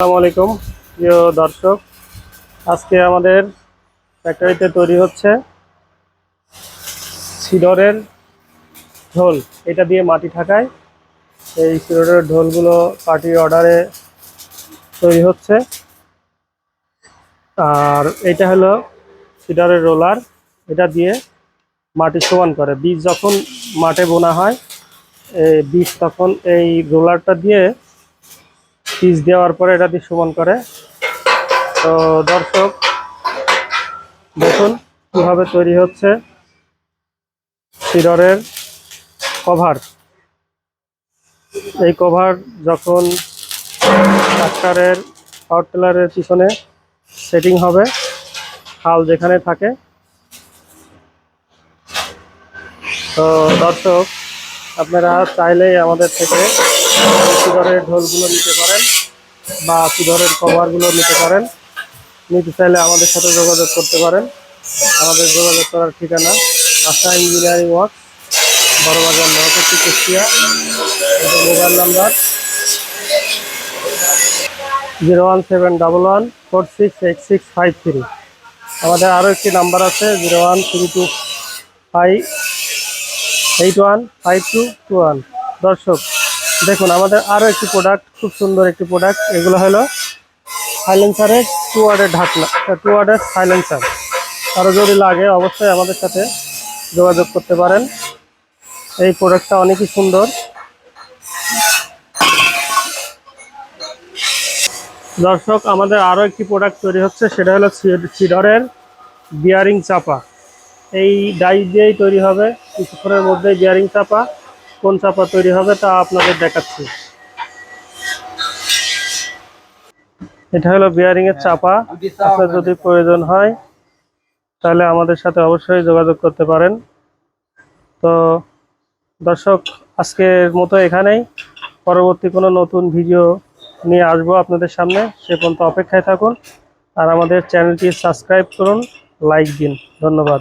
আসসালামু আলাইকুম, প্রিয় দর্শক। আজকে আমাদের ফ্যাক্টরিতে তৈরি হচ্ছে সিডরের ঢোল। এটা দিয়ে মাটি ঠাকায়। এই সিডরের ঢোলগুলো পার্টির অর্ডারে তৈরি হচ্ছে। আর এটা হলো সিডরের রোলার। এটা দিয়ে মাটি সমান করে। বীজ যখন মাঠে বোনা হয় বীজ তখন এই রোলারটা দিয়ে পিচ দেওয়ার পরে এটা দিয়ে সমান করে। তো দর্শক, দেখুন কীভাবে তৈরি হচ্ছে সিডরের কভার। এই কভার যখন ট্রাক্টরের পাওয়ার টিলারের পিছনে সেটিং হবে, হাল যেখানে থাকে। তো দর্শক, আপনারা চাইলেই আমাদের থেকে সিডরের ঢোলগুলো নিতে পারেন বা সিডরের কভারগুলো নিতে পারেন। নিতে চাইলে আমাদের সাথে যোগাযোগ করতে পারেন। আমাদের যোগাযোগ করার ঠিকানা আশা ইঞ্জিনিয়ারিং ওয়ার্ক, বড়বাজার নরপতি কুষ্টিয়া। আমাদের mobile number zero one seven double one four six eight six five three. আমাদের আরও একটি নাম্বার আছে zero one three two five eight one five two two one. দর্শক দেখুন, আমাদের আরও একটি প্রোডাক্ট খুব সুন্দর একটি প্রোডাক্ট এগুলো হলো সাইলেন্সারের টু ওয়ার্ডের ঢাকনা। টু ওয়ার্ডের সাইলেন্সার আরও যদি লাগে, অবশ্যই আমাদের সাথে যোগাযোগ করতে পারেন। এই প্রোডাক্টটা অনেকই সুন্দর। দর্শক, আমাদের আরও একটি প্রোডাক্ট তৈরি হচ্ছে, সেটা হলো সিডরের বিয়ারিং চাপা। এই ডাই দিয়েই তৈরি হবে, কিছুক্ষণের মধ্যেই বিয়ারিং চাপা। কোন চাপা তৈরি হবে তা আপনাদের দেখাচ্ছি। এটা হলো বিয়ারিং এর চাপা। আপনার যদি প্রয়োজন হয়, তাহলে আমাদের সাথে অবশ্যই যোগাযোগ করতে পারেন। তো দর্শক, আজকের মতো এখানেই। পরবর্তী কোনো নতুন ভিডিও নিয়ে আসব আপনাদের সামনে। সে পর্যন্ত অপেক্ষায় থাকুন। আর আমাদের চ্যানেলটি সাবস্ক্রাইব করুন, লাইক দিন। ধন্যবাদ।